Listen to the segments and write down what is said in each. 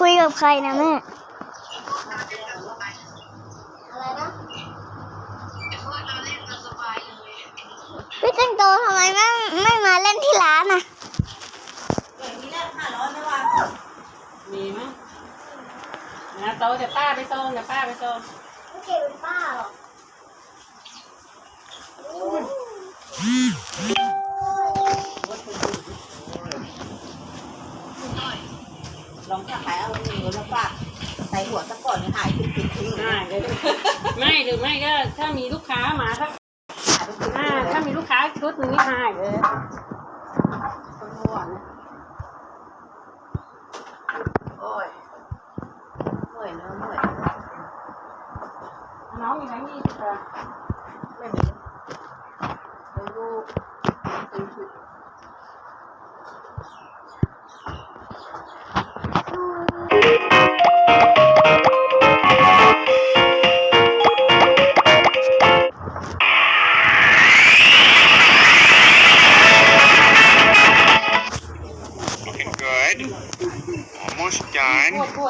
คุยกับใครนะแม่อะไรนะพี่จิงโตทำไมไม่ไม่มาเล่นที่ร้านอะมีมั้ยนะโตเดี๋ยวป้าไปส่งเดี๋ยวป้าไปส่งไม่เก็บเป็นป้าหรอก ลองถ้าขายเอาเงินมาฝากใส่หัวซะก่อนเนี่ยหายผิดผิดทิ้งเลยได้เดี๋ยวไม่หรือไม่ก็ถ้ามีลูกค้ามาถ้าหายไปผิดอ่าถ้ามีลูกค้าชุดหนึงนี่หายเลยคนหัวนะโอ้ยเหนื่อยเนอะเหนื่อยน้องมีไหมมีสิบาทไม่มีไปดู วดปว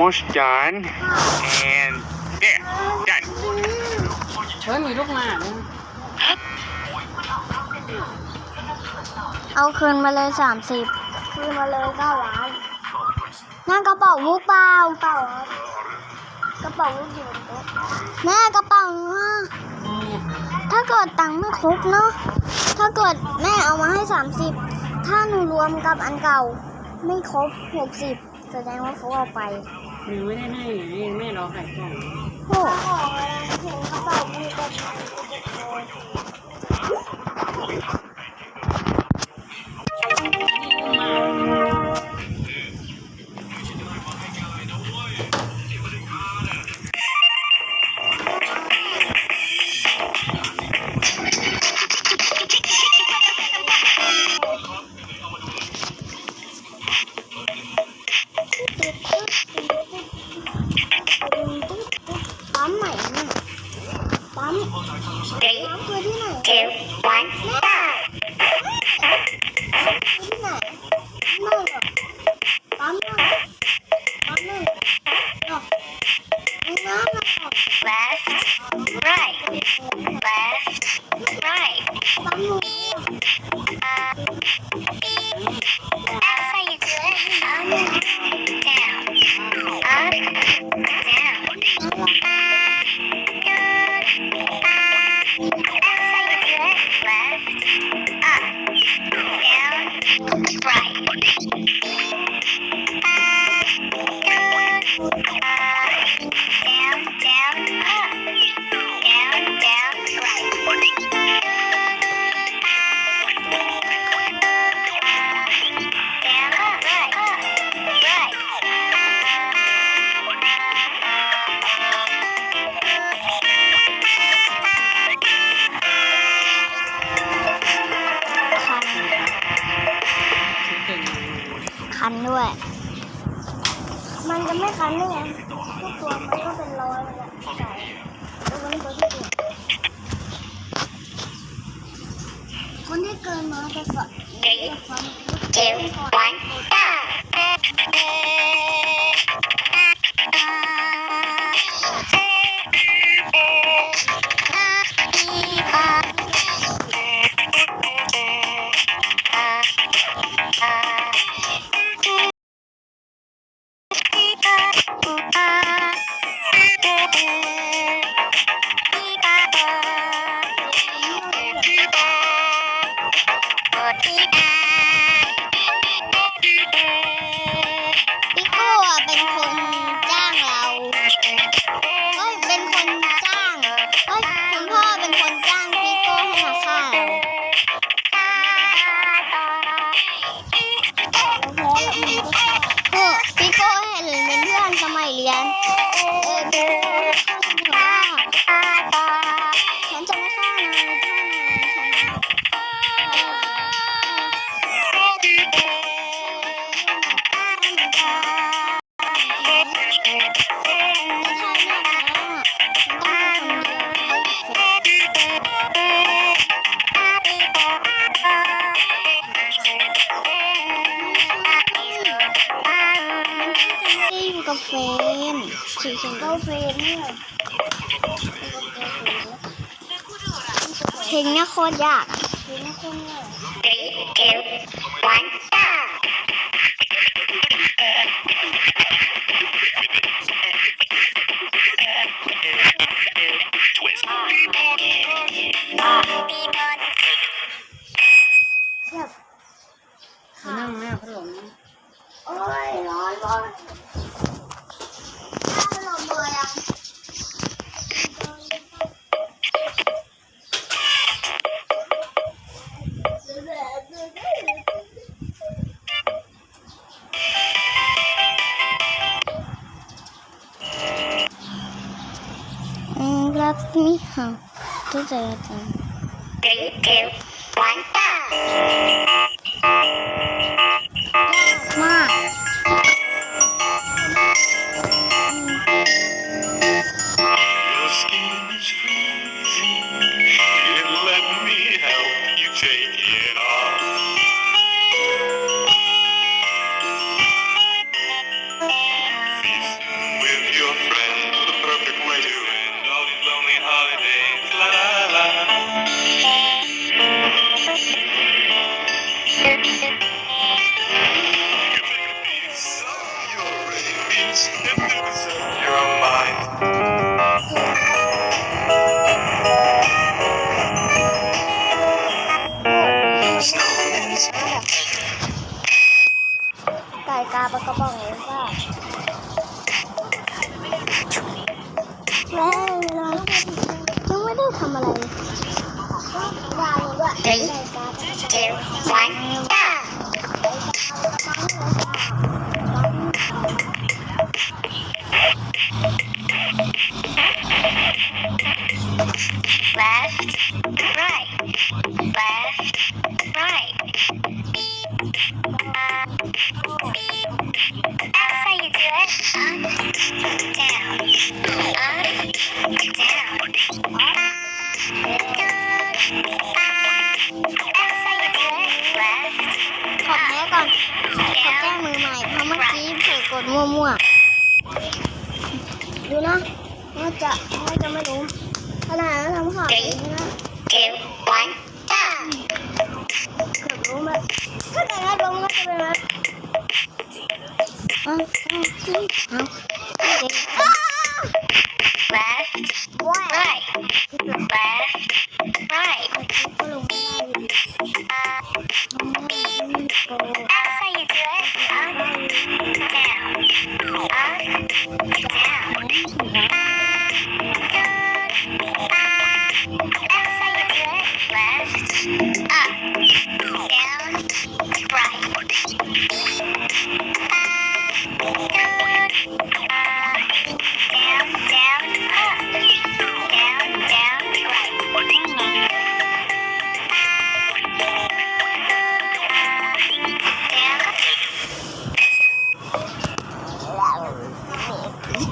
Almost done. And there. Done. เฮ้ยมีลูกหมากด้วยเอาคืนมาเลยสามสิบคืนมาเลยเก้าล้านนั่นกระเป๋าวุกเปล่าเก้าล้านกระเป๋าลูกอยู่บนโต๊ะแม่กระเป๋าเนอะเนี่ยถ้าเกิดตังค์ไม่ครบเนาะถ้าเกิดแม่เอามาให้สามสิบถ้าหนูรวมกับอันเก่าไม่ครบหกสิบแสดงว่าเขาเอาไป หนูไม่ได้ให้ไงแม่รอขายของโอ้ของอะไรเห็นกระเป๋ามีแต่ขอ ปั๊มใหม่แม่ปั๊มปั๊มคือที่ไหนแม่คือที่ไหนไม่หรอกปั๊มหน่อยปั๊มหน่อยหรอกไม่น่าหรอก left, right, left, right. ปั๊มหนู เกิ เข็มเราเฟรนเนี่ยเพลงเนี้ยโคตรยากอะเฟรนไม่คนเนี่ย Three, two, ตัวใจจัง Three, two, one, go! Rabies and lose of your mind. ไก่กาปลากระป๋องเลยค่ะแม่เรายังไม่ได้ทำอะไรเลยดาวด้วย Three, ไก่กา two, one, กี้เผลอกดมั่วดูนะน่าจะน่าจะไม่รู้ขนาดนั้นทำข่าวเองนะ two, one, go! เกือบรู้มั้ยก็แต่ละลงก็จะเป็นแบบๆเอาเอาเอา Left,